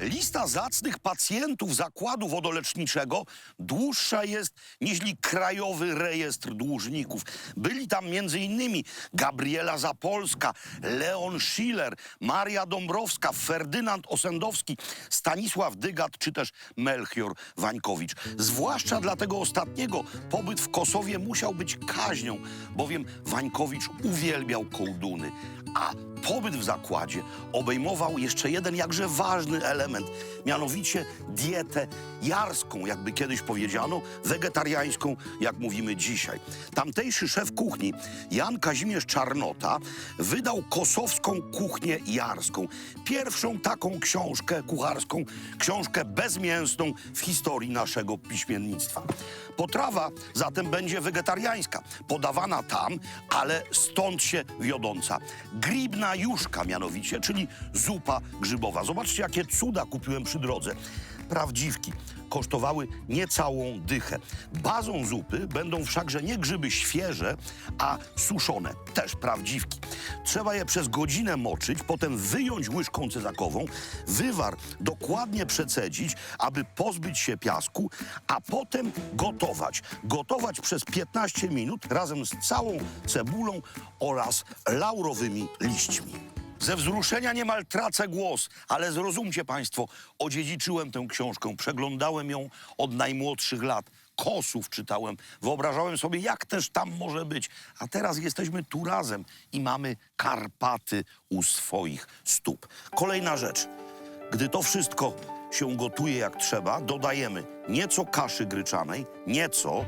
Lista zacnych pacjentów zakładu wodoleczniczego dłuższa jest niż krajowy rejestr dłużników. Byli tam m.in. Gabriela Zapolska, Leon Schiller, Maria Dąbrowska, Ferdynand Osendowski, Stanisław Dygat czy też Melchior Wańkowicz. Zwłaszcza dla tego ostatniego pobyt w Kosowie musiał być kaźnią, bowiem Wańkowicz uwielbiał kołduny, a pobyt w zakładzie obejmował jeszcze jeden jakże ważny element, mianowicie dietę jarską, jakby kiedyś powiedziano, wegetariańską, jak mówimy dzisiaj. Tamtejszy szef kuchni, Jan Kazimierz Czarnota, wydał kosowską kuchnię jarską. Pierwszą taką książkę kucharską, książkę bezmięsną w historii naszego piśmiennictwa. Potrawa zatem będzie wegetariańska, podawana tam, ale stąd się wiodąca. Gribna juszka mianowicie, czyli zupa grzybowa. Zobaczcie, jakie cuda kupiłem przy drodze. Prawdziwki kosztowały niecałą dychę. Bazą zupy będą wszakże nie grzyby świeże, a suszone, też prawdziwki. Trzeba je przez godzinę moczyć, potem wyjąć łyżką cezakową, wywar dokładnie przecedzić, aby pozbyć się piasku, a potem gotować. Gotować przez 15 minut razem z całą cebulą oraz laurowymi liśćmi. Ze wzruszenia niemal tracę głos, ale zrozumcie Państwo, odziedziczyłem tę książkę, przeglądałem ją od najmłodszych lat. Kosów czytałem, wyobrażałem sobie, jak też tam może być. A teraz jesteśmy tu razem i mamy Karpaty u swoich stóp. Kolejna rzecz. Gdy to wszystko się gotuje jak trzeba, dodajemy nieco kaszy gryczanej, nieco.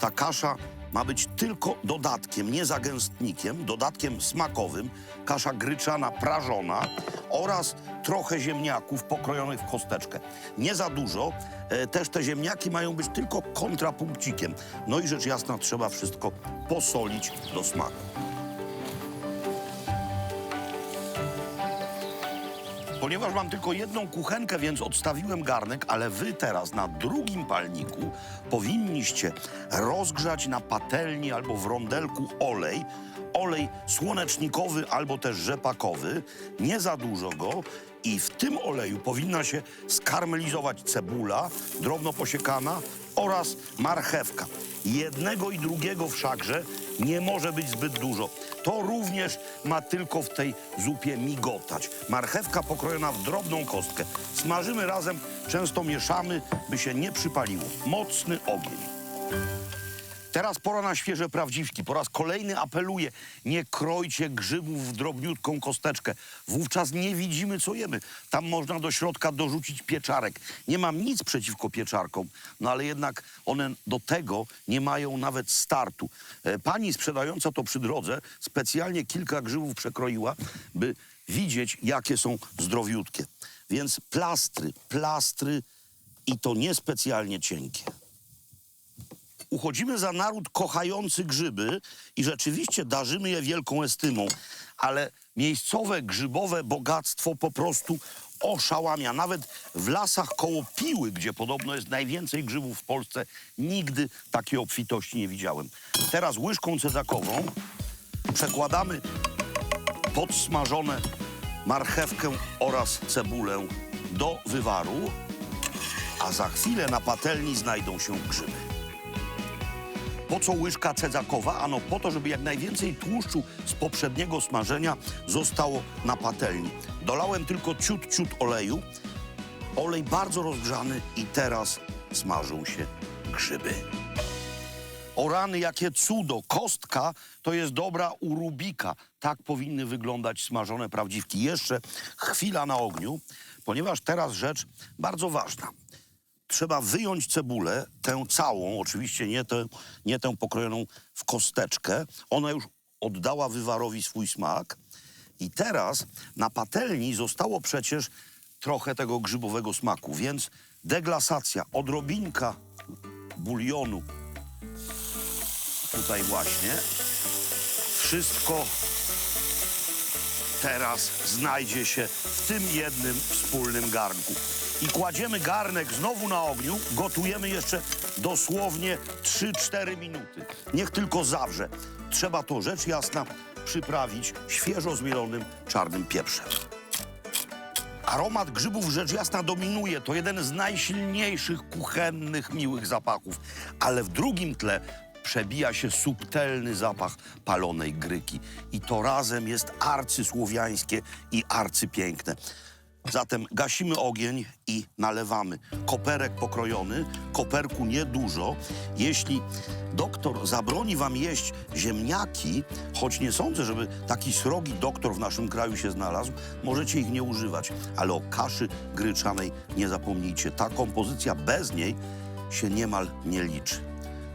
Ta kasza ma być tylko dodatkiem, nie zagęstnikiem, dodatkiem smakowym. Kasza gryczana prażona oraz trochę ziemniaków pokrojonych w kosteczkę. Nie za dużo, e, też te ziemniaki mają być tylko kontrapunkcikiem. No i rzecz jasna, trzeba wszystko posolić do smaku. Ponieważ mam tylko jedną kuchenkę, więc odstawiłem garnek, ale wy teraz na drugim palniku powinniście rozgrzać na patelni albo w rondelku olej. Olej słonecznikowy albo też rzepakowy, nie za dużo go. I w tym oleju powinna się skarmelizować cebula, drobno posiekana oraz marchewka. Jednego i drugiego wszakże nie może być zbyt dużo. To również ma tylko w tej zupie migotać. Marchewka pokrojona w drobną kostkę. Smażymy razem, często mieszamy, by się nie przypaliło. Mocny ogień. Teraz pora na świeże prawdziwki. Po raz kolejny apeluję, nie krojcie grzybów w drobniutką kosteczkę. Wówczas nie widzimy, co jemy. Tam można do środka dorzucić pieczarek. Nie mam nic przeciwko pieczarkom, no ale jednak one do tego nie mają nawet startu. E, Pani sprzedająca to przy drodze specjalnie kilka grzybów przekroiła, by widzieć, jakie są zdrowiutkie. Więc plastry, plastry i to niespecjalnie cienkie uchodzimy za naród kochający grzyby i rzeczywiście darzymy je wielką estymą, ale miejscowe grzybowe bogactwo po prostu oszałamia. Nawet w lasach koło Piły, gdzie podobno jest najwięcej grzybów w Polsce, nigdy takiej obfitości nie widziałem. Teraz łyżką cezakową przekładamy podsmażone marchewkę oraz cebulę do wywaru, a za chwilę na patelni znajdą się grzyby. Po co łyżka cedzakowa? Ano po to, żeby jak najwięcej tłuszczu z poprzedniego smażenia zostało na patelni. Dolałem tylko ciut, ciut oleju. Olej bardzo rozgrzany i teraz smażą się grzyby. O rany, jakie cudo! Kostka to jest dobra u Rubika. Tak powinny wyglądać smażone prawdziwki. Jeszcze chwila na ogniu, ponieważ teraz rzecz bardzo ważna trzeba wyjąć cebulę, tę całą, oczywiście nie tę, nie tę pokrojoną w kosteczkę. Ona już oddała wywarowi swój smak. I teraz na patelni zostało przecież trochę tego grzybowego smaku, więc deglasacja, odrobinka bulionu tutaj właśnie. Wszystko teraz znajdzie się w tym jednym wspólnym garnku. I kładziemy garnek znowu na ogniu, gotujemy jeszcze dosłownie 3-4 minuty. Niech tylko zawrze. Trzeba to rzecz jasna przyprawić świeżo zmielonym czarnym pieprzem. Aromat grzybów rzecz jasna dominuje. To jeden z najsilniejszych kuchennych, miłych zapachów. Ale w drugim tle przebija się subtelny zapach palonej gryki. I to razem jest arcysłowiańskie i arcypiękne. Zatem gasimy ogień i nalewamy. Koperek pokrojony, koperku niedużo. Jeśli doktor zabroni wam jeść ziemniaki, choć nie sądzę, żeby taki srogi doktor w naszym kraju się znalazł, możecie ich nie używać. Ale o kaszy gryczanej nie zapomnijcie. Ta kompozycja bez niej się niemal nie liczy.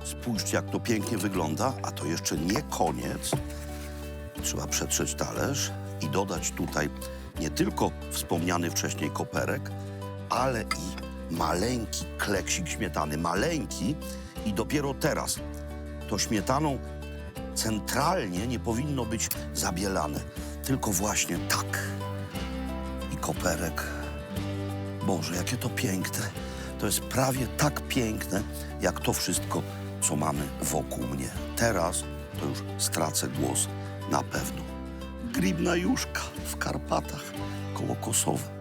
Spójrzcie, jak to pięknie wygląda, a to jeszcze nie koniec. Trzeba przetrzeć talerz i dodać tutaj nie tylko wspomniany wcześniej koperek, ale i maleńki kleksik śmietany. Maleńki i dopiero teraz to śmietaną centralnie nie powinno być zabielane, tylko właśnie tak. I koperek. Boże, jakie to piękne. To jest prawie tak piękne, jak to wszystko, co mamy wokół mnie. Teraz to już stracę głos na pewno. Gribna Juszka w Karpatach koło Kosowa.